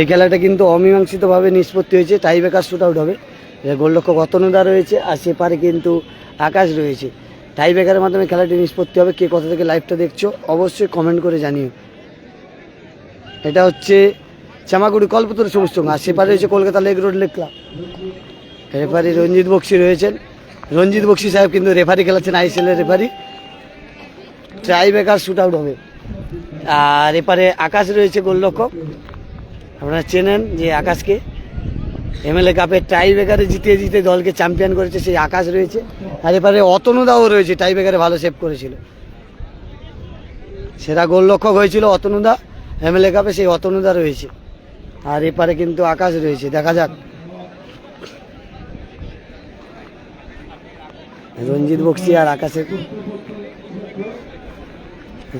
এই খেলাটা কিন্তু অমীমাংসিতভাবে নিষ্পত্তি হয়েছে টাই ব্রেকার শুট আউট হবে গোলরক্ষক অতনুদা রয়েছে আর সেপারে কিন্তু আকাশ রয়েছে। টাই ব্রেকারের মাধ্যমে খেলাটি নিষ্পত্তি হবে। কে কোথা থেকে লাইভটা দেখছ অবশ্যই কমেন্ট করে জানিও। এটা হচ্ছে চামাগুড়ি কল্পতরু সবুজ চঙ্গ আর সেপারে রয়েছে Kolkata lake road lake club referee Ranjit Bakshi রয়েছেন। রঞ্জিত বক্সি সাহেব কিন্তু রেফারি খেলাচ্ছেন আইসিএলের referee. Tiebreaker shoot out হবে। আর এপারে আকাশ রয়েছে গোলরক্ষক। আপনারা চেনেন যে আকাশকে। এমএলএ কাপে টাই ব্রেকারে জিতিয়ে জিতে দলকে চ্যাম্পিয়ন করেছে সেই আকাশ রয়েছে। আর এপারে অতনুদাও রয়েছে টাই ব্রেকারে ভালো সেভ করেছিল। সেরা গোলরক্ষক হয়েছিল অতনুদা এমএলএ কাপে সেই অতনুদা রয়েছে। আর এপারে কিন্তু আকাশ রয়েছে, দেখা যাক। রঞ্জিত বক্সি আর আকাশের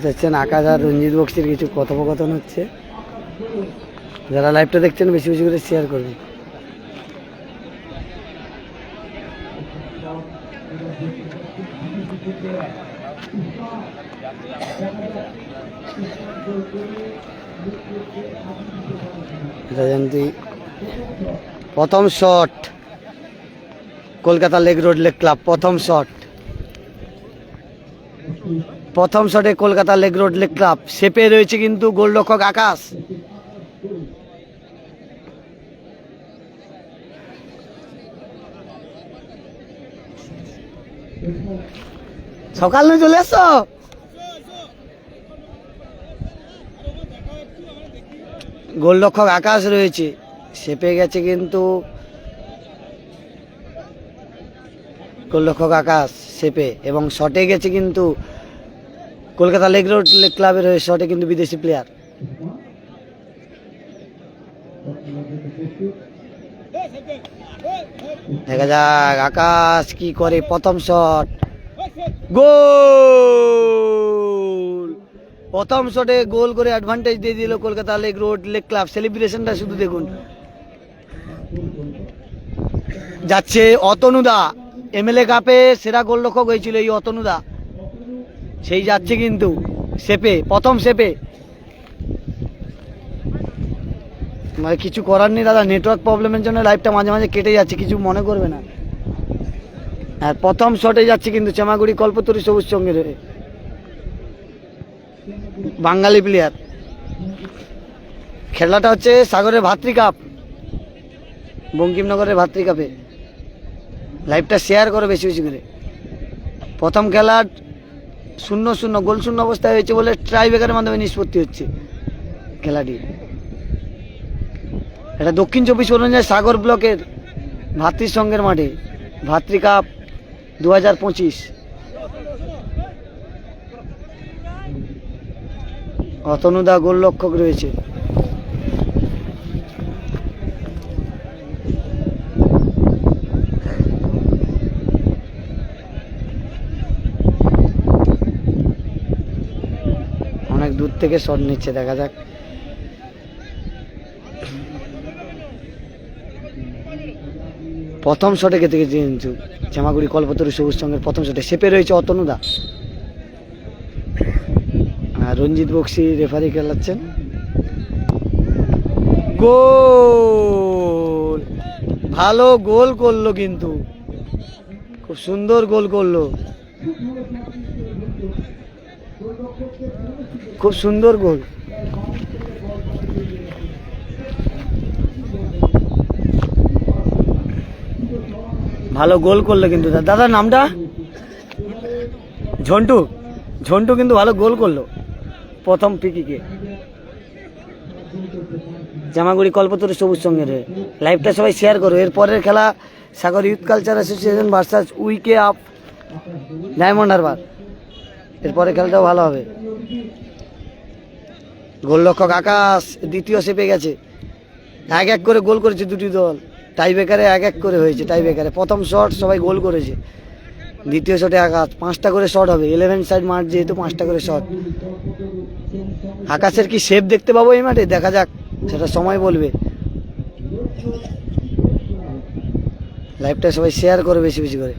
হচ্ছেন আকাশ আর রঞ্জিত বক্সির কিছু কথোপকথন হচ্ছে। যারা লাইভটা দেখছেন, বেশি বেশি করে শেয়ার করবেন। প্রথম shot Kolkata lake road lake club, প্রথম শট প্রথম শটে Kolkata lake road lake club. সেপে রয়েছে কিন্তু গোলরক্ষক আকাশ। সকাল নিয়ে চলে এসো গোলরক্ষক আকাশ রয়েছে সেপে গেছে কিন্তু গোলরক্ষক আকাশ সেপে এবং শটে গেছে কিন্তু কলকাতা লেগ রোড লেগ ক্লাবের হয়ে শটে কিন্তু বিদেশি প্লেয়ার দেখা যাক আকাশ কি করে প্রথম শট। গোল! প্রথম শটে গোল করে অ্যাডভান্টেজ দিয়ে দিল Kolkata lake road lake club. সেলিব্রেশনটা শুধু দেখুন। যাচ্ছে অতনুদা। এমএলএ কাপে সেরা গোলরক্ষক হয়েছিল এই অতনুদা। সেই যাচ্ছে কিন্তু সেপে প্রথম সেপে মানে কিছু করার নেই দাদা নেটওয়ার্ক প্রবলেমের জন্য লাইফটা মাঝে মাঝে কেটে যাচ্ছে, কিছু মনে করবে না। আর প্রথম শটে যাচ্ছে কিন্তু চেমাগুড়ি কল্পতরু সবুজ সঙ্গে রয়ে। বাঙালি প্লেয়ার খেলাটা হচ্ছে সাগরের ভাতৃ কাপ বঙ্কিমনগরের ভাতৃ কাপে লাইভটা শেয়ার করো বেশি বেশি করে। প্রথম খেলার শূন্য শূন্য, গোল শূন্য অবস্থায় হয়েছে বলে ট্রাই ব্রেকারের মাধ্যমে নিষ্পত্তি হচ্ছে খেলাটি। এটা দক্ষিণ চব্বিশ পরগনার সাগর ব্লকের ভাতৃসংঘের মাঠে। ভাতৃ কাপ দু হাজার পঁচিশ অতনুদা রয়েছে। অনেক দূর থেকে শট নিচ্ছে দেখা যাক। প্রথম শটে কেটে গেছে কিন্তু জামাগুড়ি কল্পতরু সবুজ সঙ্গের প্রথম শটে সেপে রয়েছে অতনুদা আর রঞ্জিত বক্সি রেফারি খেলাচ্ছেন। গোল! ভালো গোল করল কিন্তু। খুব সুন্দর গোল করল। খুব সুন্দর গোল। ভালো গোল করল কিন্তু দাদার নামটা? ঝন্টু। ঝন্টু কিন্তু ভালো গোল করল প্রথম পিকিকে জামাগুড়ি কল্পতরু সবুজ সঙ্গে রে লাইভটা সবাই শেয়ার করো। এর পরের খেলা Sagar youth culture association versus wake up Diamond Harbour এরপরে খেলাটাও ভালো হবে। গোলরক্ষক আকাশ দ্বিতীয় সেপে গেছে। এক এক করে গোল করেছে দুটি দল। টাই বেকারে এক এক করে হয়েছে টাই বেকারে প্রথম শট সবাই গোল করেছে। দ্বিতীয় শটে আকাশ পাঁচটা করে শট হবে। ইলেভেন সাইড মাঠ যেহেতু পাঁচটা করে শট আকাশের কি শেপ দেখতে পাবো এই মাঠে? দেখা যাক, সেটা সময় বলবে। লাইভটা সবাই শেয়ার করে বেশি বেশি করে।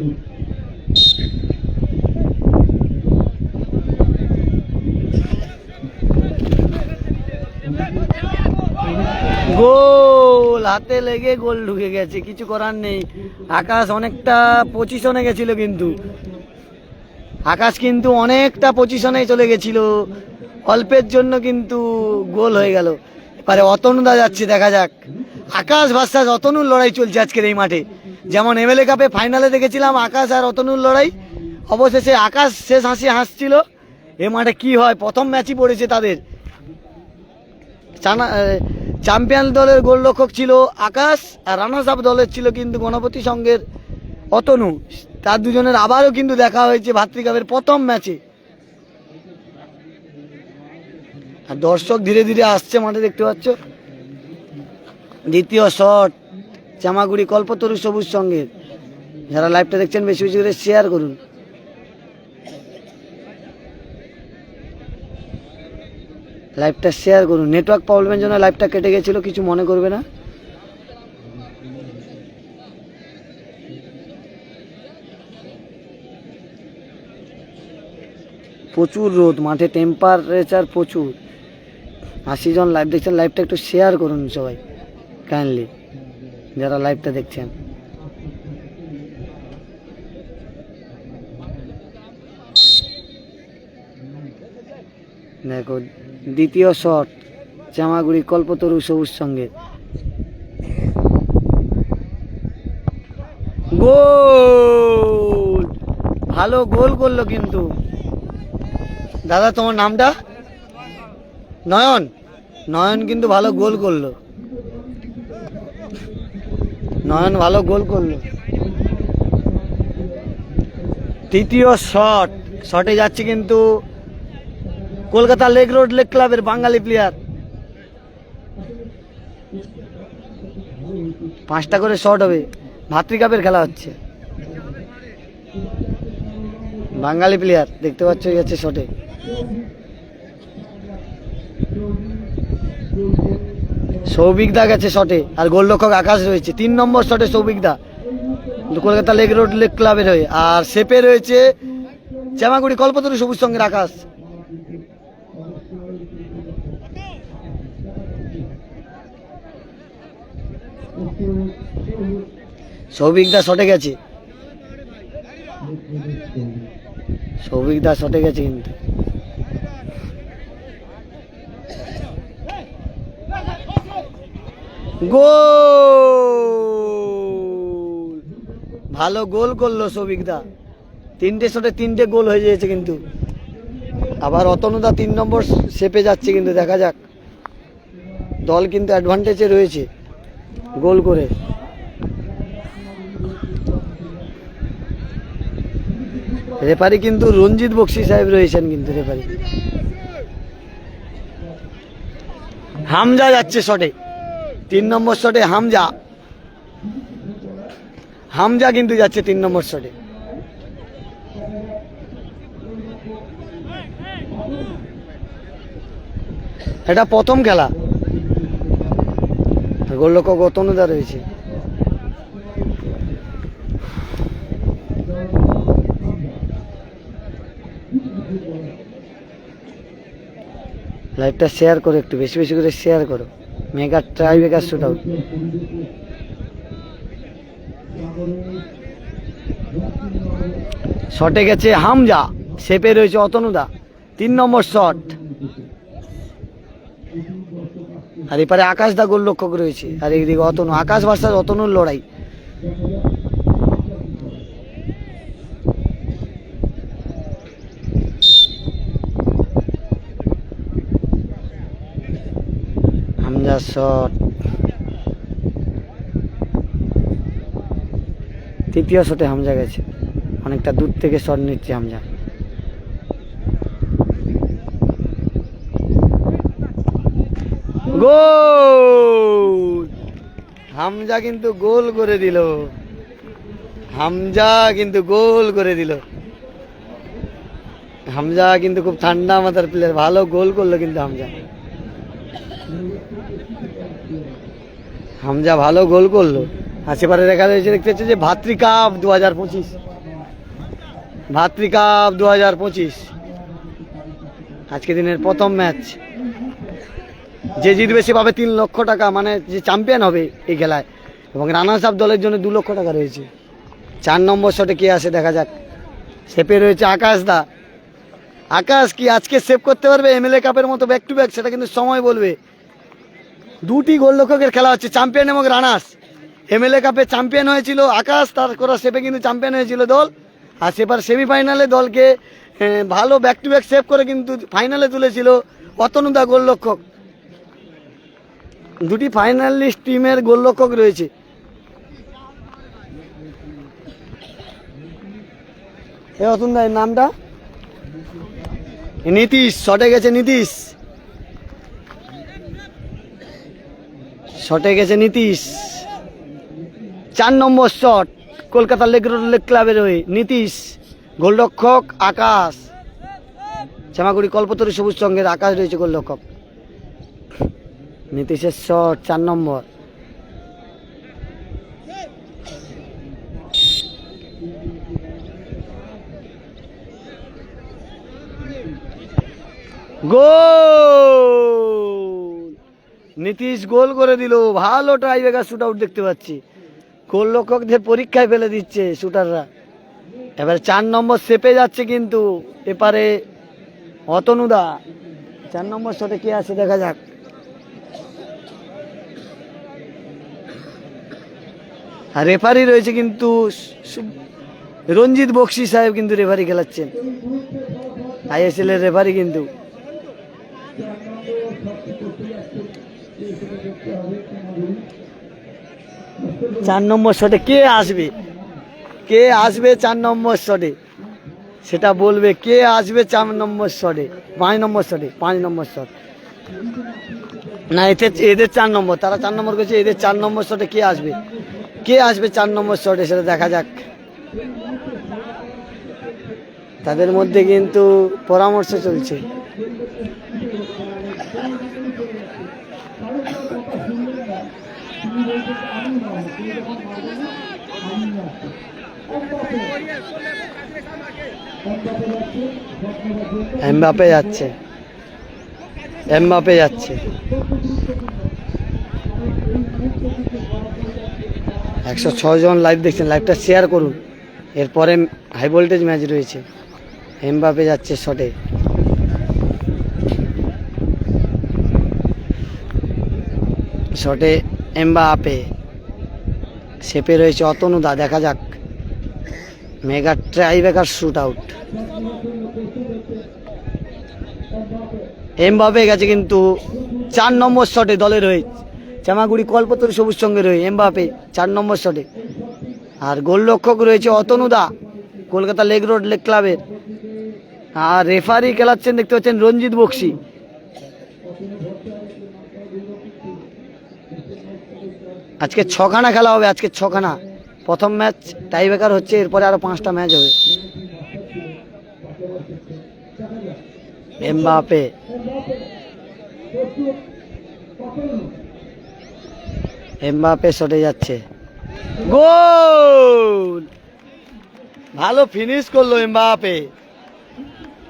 গোল হাতে লেগে গোল ঢুকে গেছে, কিছু করার নেই। আকাশ অনেকটা পজিশনে গেছিল কিন্তু। আকাশ কিন্তু অনেকটা পজিশনে চলে গেছিল। অল্পের জন্য কিন্তু গোল হয়ে গেল। এবারে অতনুদা যাচ্ছে, দেখা যাক। আকাশ ভার্সাস অতনুর লড়াই চলছে আজকের এই মাঠে। যেমন এমএলএ কাপে ফাইনালে দেখেছিলাম আকাশ আর অতনুর লড়াই। অবশেষে আকাশ শেষ হাসি হাসছিল। এ মাঠে কি হয়? প্রথম ম্যাচই পড়েছে তাদের। চানা চ্যাম্পিয়ন দলের গোলরক্ষক ছিল আকাশ, আর রানার্স আপ দলের ছিল কিন্তু গণপতি সঙ্গের অতনু। তার দুজনের আবারও কিন্তু দেখা হয়েছে ভাতৃকাপের প্রথম ম্যাচে। আর দর্শক ধীরে ধীরে আসছে, মাঠে দেখতে পাচ্ছ। দ্বিতীয় শট চামাগুড়ি কল্পতরু সবুজ সঙ্গের। যারা লাইভটা দেখছেন, বেশি বেশি করে শেয়ার করুন। লাইভটা শেয়ার করুন। নেটওয়ার্ক প্রবলেমের জন্য লাইভটা কেটে গেছিল, কিছু মনে করবে না? প্রচুর রোদ, মাঠে টেম্পারেচার প্রচুর। আশি জন লাইভ দেখছেন লাইভটা একটু শেয়ার করুন সবাই কাইন্ডলি যারা লাইভটা দেখছেন। দেখো দ্বিতীয় শট, জামাগুড়ি কল্পতরু সবুজ সঙ্গে। গোল! ভালো গোল করল কিন্তু। দাদা, তোমার নামটা? নয়ন। নয়ন কিন্তু ভালো গোল করল। নয়ন ভালো গোল করল। তৃতীয় শট। শটে যাচ্ছে কিন্তু কলকাতা লেগ রোড লেগ ক্লাবের বাঙালি প্লেয়ার পাঁচটা করে শট হবে। ভাতৃকাপের খেলা হচ্ছে। বাঙালি প্লেয়ার দেখতে পাচ্ছ গেছে শটে সৌভিকদা গেছে শটে আর গোলরক্ষক আকাশ রয়েছে। তিন নম্বর শটে সৌভিক সৌভিকদা কলকাতা লেগ রোড লেগ ক্লাবের হয়ে। আর সেপে রয়েছে শ্যামাগুড়ি কল্পতরু সবুজ সঙ্গের আকাশ। সৌভিক দা শটে গেছে। সৌভিক দা শটে গেছে কিন্তু। গোল! ভালো গোল করল সৌভিক দা। তিনটে শটে তিনটে গোল হয়ে যাচ্ছে কিন্তু। আবার অতনুদা তিন নম্বর সেপে যাচ্ছে কিন্তু, দেখা যাক। দল কিন্তু অ্যাডভান্টেজে রয়েছে। গোল করে। রেফারি কিন্তু রঞ্জিত বক্সি সাহেব রয়েছেন কিন্তু রেফারি। হামজা যাচ্ছে শটে। তিন নম্বর শটে হামজা। হামজা কিন্তু যাচ্ছে তিন নম্বর শটে। এটা প্রথম খেলা। গোলরক্ষক অতনুদা রয়েছে। লাইভটা শেয়ার করো একটু, বেশি বেশি করে শেয়ার করো। Mega tiebreaker shoot out শটে গেছে হামজা সেপে রয়েছে অতনুদা। তিন নম্বর শট আর এপারে আকাশ দা গোলরক্ষক রয়েছে। আর এইদিকে অতনু, আকাশ ভার্সাস অতনুর লড়াই। হামজা শট। তৃতীয় শটে হামজা গেছে। অনেকটা দূর থেকে শট নিচ্ছে হামজা। হামজা কিন্তু গোল করে দিল। হামজা কিন্তু গোল করে দিল। হামজা কিন্তু খুব ঠান্ডা মাথার প্লেয়ার ভালো গোল করল কিন্তু হামজা। হামজা ভালো গোল করল। সেপারে দেখা যাচ্ছে, দেখতে হচ্ছে যে ভাতৃ কাপ দু হাজার পঁচিশ। ভাতৃকাপ দু হাজার পঁচিশ। আজকে দিনের প্রথম ম্যাচ যে জিতবে সে পাবে তিন লক্ষ টাকা মানে যে চ্যাম্পিয়ন হবে এই খেলায়। এবং রানার্স আপ দলের জন্য দু লক্ষ টাকা রয়েছে। চার নম্বর শটে কে আসে দেখা যাক। সেপে রয়েছে আকাশ দা। আকাশ কি আজকে সেভ করতে পারবে এমএলএ কাপের মতো ব্যাক টু ব্যাক সেটা কিন্তু সময় বলবে। দুটি গোলরক্ষকের খেলা হচ্ছে চ্যাম্পিয়ন এবং রানার্স এমএলএ কাপে চ্যাম্পিয়ন হয়েছিল আকাশ তার করা সেপে কিন্তু চ্যাম্পিয়ন হয়েছিল দল। আর সেবার সেমিফাইনালে দলকে ভালো ব্যাক টু ব্যাক সেভ করে কিন্তু ফাইনালে তুলেছিল অতনুদা গোলরক্ষক। দুটি ফাইনালিস্ট টিমের গোলরক্ষক রয়েছে। এ অতুন দা নামটা? নীতিশ, শটে গেছে নীতিশ। শটে গেছে নীতিশ। চার number shot, Kolkata lake lake ক্লাবের হয়ে। নীতিশ, গোলরক্ষক আকাশ। শ্যামাগুড়ি কল্পতরু সবুজ সঙ্গের আকাশ রয়েছে গোলরক্ষক। নীতিশের শট চার নম্বর। গোল! নীতিশ গোল করে দিল। ভালো ট্রাইবেকার শুট আউট দেখতে পাচ্ছি। গোলরক্ষকদের পরীক্ষায় ফেলে দিচ্ছে শুটাররা এবার চার নম্বর সেপে যাচ্ছে কিন্তু এপারে অতনুদা। চার নম্বর শটে কে আছে দেখা যাক। আর রেফারি রয়েছে কিন্তু রঞ্জিত বক্সি সাহেব কিন্তু রেফারি খেলাচ্ছেন। আইএসএল এর রেফারি কিন্তু। চার নম্বর শটে কে আসবে? কে আসবে চার নম্বর শটে সেটা বলবে কে আসবে চার নম্বর শটে পাঁচ নম্বর শটে পাঁচ নম্বর শট না, এতে এদের চার নম্বর, তারা চার নম্বর করছে, এদের চার নম্বর শটে কে আসবে? কে আসবে চার নম্বর শটে সেটা দেখা যাক। তাদের মধ্যে কিন্তু পরামর্শ চলছে। এমবাপে যাচ্ছে। এমবাপে যাচ্ছে। একশো ছয় জন লাইভ দেখছেন লাইভটা শেয়ার করুন। এরপরে হাই ভোল্টেজ ম্যাচ রয়েছে। হেমবাপে যাচ্ছে শটে শটে এমবাপে। সেপে রয়েছে অতনুদা দেখা যাক। Mega tiebreaker shoot out Mbappe গেছে কিন্তু চার নম্বর শটে দলের হয়ে চামাগুড়ি কল্পতরু সবুজ সঙ্গে রয়ে এমবাপে চার নম্বর শটে আর গোলরক্ষক রয়েছে অতনুদা, কলকাতা লেগ রোড লেগ ক্লাবের। আর রেফারি খেলাচ্ছেন দেখতে পাচ্ছেন রঞ্জিত বক্সি। আজকে ছখানা খেলা হবে, আজকে ছখানা। প্রথম ম্যাচ টাই ব্রেকার হচ্ছে, এরপরে আরও পাঁচটা ম্যাচ হবে। এমবাপে। এমবাপে সরে যাচ্ছে। গোল! ভালো ফিনিশ করল Mbappe.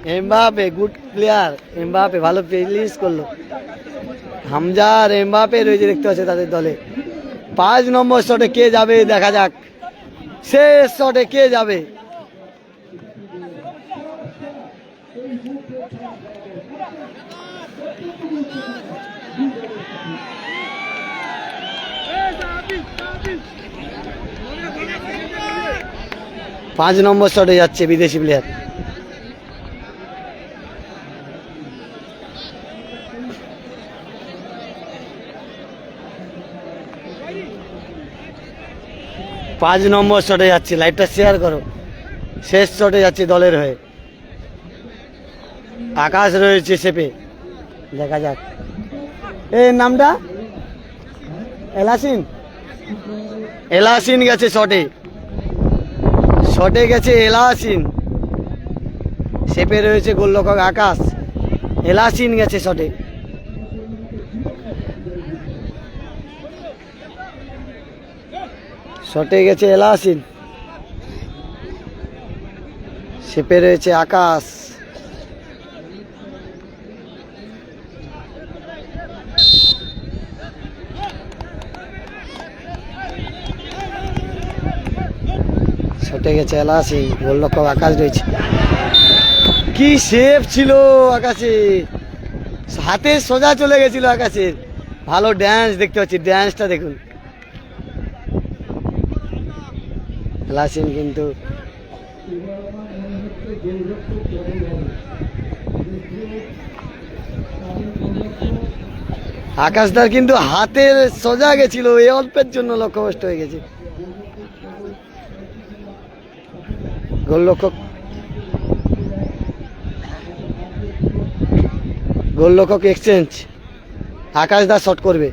Mbappe good player Mbappe ভালো ফিনিশ করল। হামজা আর এমবাপে রয়েছে দেখতে পাচ্ছে তাদের দলে। পাঁচ নম্বর শটে কে যাবে দেখা যাক। শেষ শটে কে যাবে? পাঁচ নম্বর শটে যাচ্ছে বিদেশি প্লেয়ার পাঁচ নম্বর শটে যাচ্ছে লাইভটা শেয়ার করো। শেষ শটে যাচ্ছে দলের হয়ে। আকাশ রয়েছে সেপে দেখা যাক। এই নামটা? এলাসিন? এলাসিন গেছে শটে। শটে গেছে এলাসিন। সেপে রয়েছে গোলরক্ষক আকাশ। এলাসিন গেছে শটে। শটে গেছে এলাসিন। শেপে রয়েছে আকাশ। ছুটে গেছে এলাসি গোলরক্ষক আকাশ রয়েছে। কি শেপ ছিল আকাশে? হাতে সোজা চলে গেছিল আকাশের ভালো ড্যান্স দেখতে পাচ্ছি ড্যান্সটা দেখুন। লাসিন কিন্তু আকাশদার কিন্তু হাতের সোজা গেছিল, এই অল্পের জন্য লক্ষ্যভ্রষ্ট হয়ে গেছে। গোলরক্ষক গোলরক্ষক এক্সচেঞ্জ আকাশ দা শট করবে।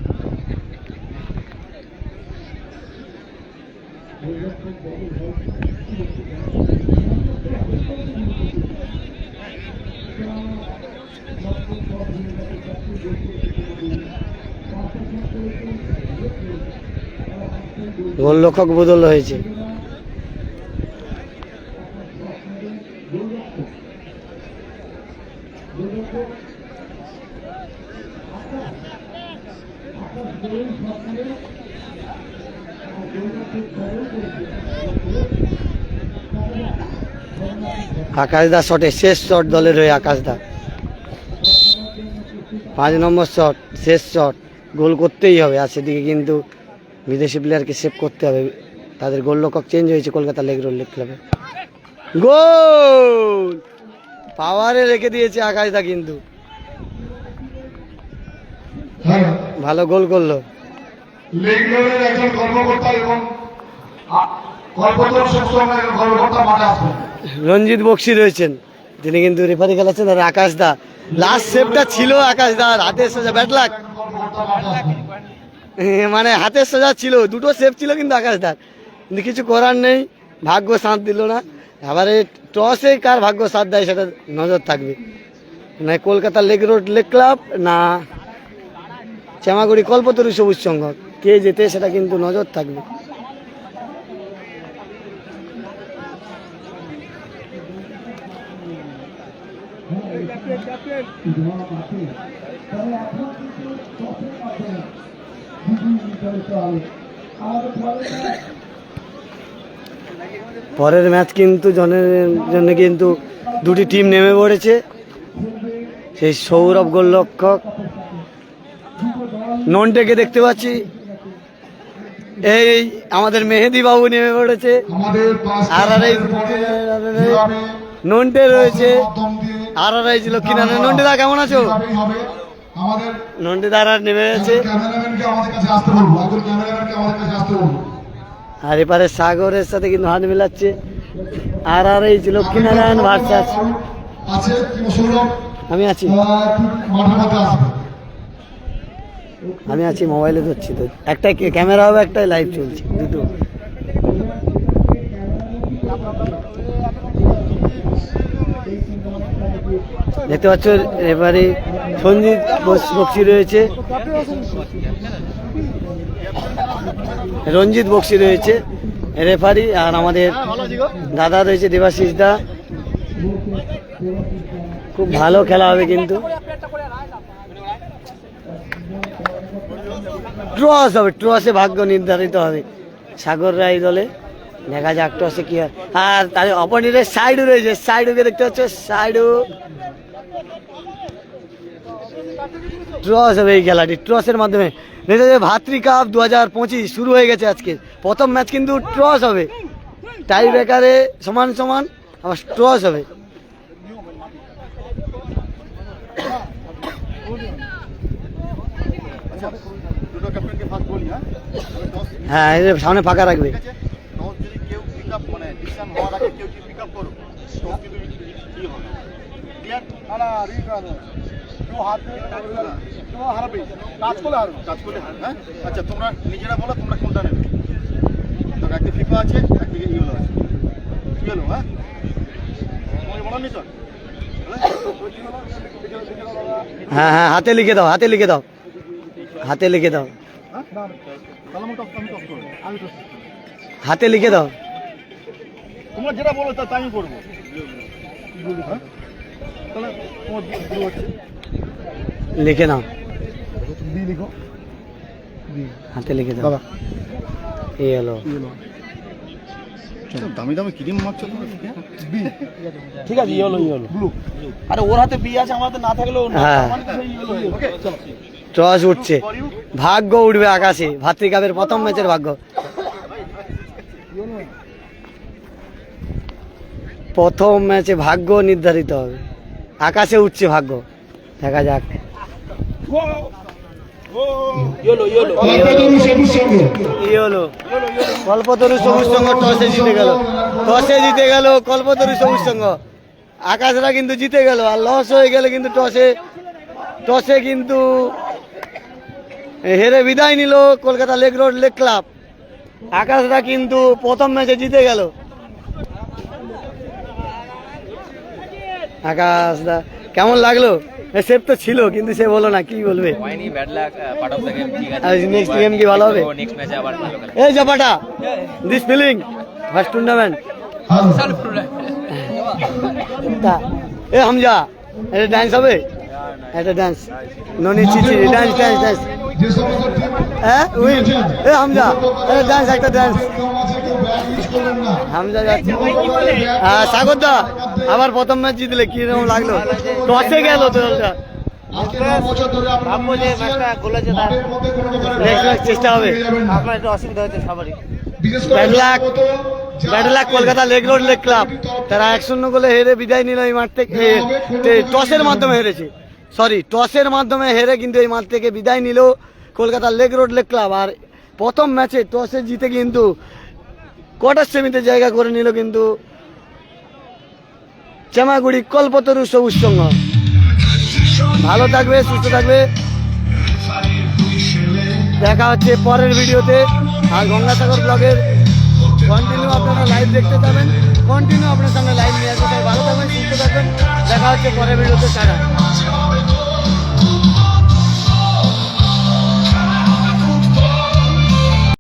গোলরক্ষক বদল হয়েছে। আকাশদা শটে, শেষ শট দলের হয়ে আকাশদা। পাঁচ নম্বর শট, শেষ শট, গোল করতেই হবে। আর সেদিকে কিন্তু বিদেশি প্লেয়ারকে সেভ করতে হবে। তাদের গোল গোলরক্ষক চেঞ্জ হয়েছে কলকাতা লেগ রোল লেগ ক্লাবে গোল! পাওয়ারে রেখে দিয়েছে আকাশদা কিন্তু। ভালো গোল করল। লেগ লেভেলের একজন কর্মকর্তা এবং রঞ্জিত বক্সি রয়েছেন। তিনি কিন্তু রেফারি খেলাচ্ছেন, আর আকাশ দা। লাস্ট সেভটা ছিল আকাশ দা হাতের সোজা ব্যাট লাগ মানে হাতের সোজা ছিল, দুটো সেভ ছিল কিন্তু আকাশ দার কিন্তু কিছু করার নেই, ভাগ্য সাথ দিল না। এবারে টসে কার ভাগ্য সাথ দেয় সেটা নজর থাকবে। না Kolkata lake road lake club না শ্যামাগুড়ি কল্পতরু সবুজ সংঘ। কে যেতে সেটা কিন্তু নজর থাকবে। পরের ম্যাচ কিন্তু জনের জন্য কিন্তু দুটি টিম নেমে পড়েছে। সেই সৌরভ গোলরক্ষক। ননটেকে দেখতে পাচ্ছি। এই আমাদের মেহেদি বাবু নেমে পড়েছে। আর আর এই নন্টে রয়েছে। আর আর এই লক্ষ্মীনারায়ণ নন্টে দা কেমন আছো? যেভাবেই হবে আমাদের নন্টে দা আর নেমে গেছে। আর এপারে সাগরের সাথে কিন্তু হাত মিলাচ্ছে। আর আর এই লক্ষ্মীনারায়ণ ভার্সাস আছে কিন্তু সৌরভ আমি আছি। আমি আছি, মোবাইলে ধরছি তো। একটাই ক্যামেরা হবে, একটাই লাইভ চলছে, দুটো। দেখতে পাচ্ছ এবারে সঞ্জিত বক্সি রয়েছে। রঞ্জিত বক্সি রয়েছে, রেফারি, আর আমাদের দাদা রয়েছে দেবাশিস দা। খুব ভালো খেলা হবে কিন্তু। ট্রস হবে, ট্রসে ভাগ্য নির্ধারিত হবে সাগর রায় দলে। দেখা যাক, টসে কি হয়। আর তার অপোনেন্টের সাইডও রয়েছে, সাইডকে দেখতে পাচ্ছ সাইডও ট্রস হবে এই খেলাটি। ট্রসের মাধ্যমে। দেখতে যে ভাতৃ কাপ দু হাজার পঁচিশ শুরু হয়ে গেছে আজকে। প্রথম ম্যাচ কিন্তু ট্রস হবে। টাই ব্রেকারে সমান সমান আবার ট্রস হবে। হ্যাঁ সামনে ফাঁকা রাখবে। মানে না কেউ কেউ হারাবে। কাজ করলে হারবে। কাজ করলে হারবে হ্যাঁ? আচ্ছা তোমরা নিজেরা বলো তোমরা কোনটা নেবে? তবে একদিকে ফিফা আছে একদিকে ইউলো আছে। কি হ্যাঁ? তোমাকে বলো নি তো? হ্যাঁ? হ্যাঁ হাতে লিখে দাও হাতে লিখে দাও। হাতে লিখে দাও। হ্যাঁ? হাতে লিখে দাও। তোমরা যেটা বলো তা তাই আমি করব। লিখে নাও। বি লিখো। হাতে লিখে দাও। দাদা। এই হলো দামি দামি ক্রিম মারছো বি। ঠিক আছে ইয়েলো ইয়েলো। ব্লু। আরে ওর হাতে বি আছে আমার না থাকলেও হ্যাঁ। টস উঠছে। ভাগ্য উঠবে আকাশে। ভাতৃকাপের প্রথম ম্যাচের ভাগ্য। প্রথম ম্যাচে ভাগ্য নির্ধারিত হবে। আকাশে উঠছে ভাগ্য। দেখা যাক। কল্পতরু সবুজ সংঘ। কি হলো কল্পতরু সবুজ সংঘ টসে জিতে গেল। টসে জিতে গেল কল্পতরু সবুজ সংঘ। আকাশরা কিন্তু জিতে গেল আর লস হয়ে গেলে কিন্তু টসে টসে কিন্তু হেরে বিদায় নিল Kolkata lake road lake club. আকাশরা কিন্তু প্রথম ম্যাচে জিতে গেল। আকাশ দা কেমন লাগল? সেফ তো ছিল কিন্তু সে বলো না কি বলবে? দ্য গেম কি ভালো হবে? নেক্সট এই জাপাটা দিস ফিলিং ফার্স্ট টুর্নামেন্ট এ হামজা এটা ডান্স হবে? এটা ডান্স ননি চিচি ডান্স ডান্স ডান্স হ্যাঁ উইন এ হামজা এটা ডান্স একটা ডান্স হামজা যাচ্ছে। সাগর দা আবার প্রথম ম্যাচ জিতলে কি রকম লাগল? টসে গেল তো দলটা চেষ্টা হবে। আপনার একটু অসুবিধা হচ্ছে সবারই। বিশেষ bad luck. Bad luck Kolkata lake road lake club. তারা এক শূন্য গোলে হেরে বিদায় নিল এই মাঠ থেকে। টসের মাধ্যমে হেরেছে। সরি টসের মাধ্যমে হেরে কিন্তু এই মাঠ থেকে বিদায় নিল Kolkata lake road lake club. আর প্রথম ম্যাচে টসে জিতে কিন্তু কোয়ার্টার সেমিতে জায়গা করে নিল কিন্তু চেমাগুড়ি কল্পতরু সবুজ সংঘ ভালো থাকবে, সুস্থ থাকবে। দেখা হচ্ছে পরের ভিডিওতে। আর গঙ্গাসাগর ব্লগের কন্টিনিউ আপনারা লাইভ দেখতে যাবেন। কন্টিনিউ আপনার সঙ্গে লাইভ নিয়ে আসবে। ভালো থাকবেন, সুস্থ থাকবেন। দেখা হচ্ছে পরের ভিডিওতে, টাটা।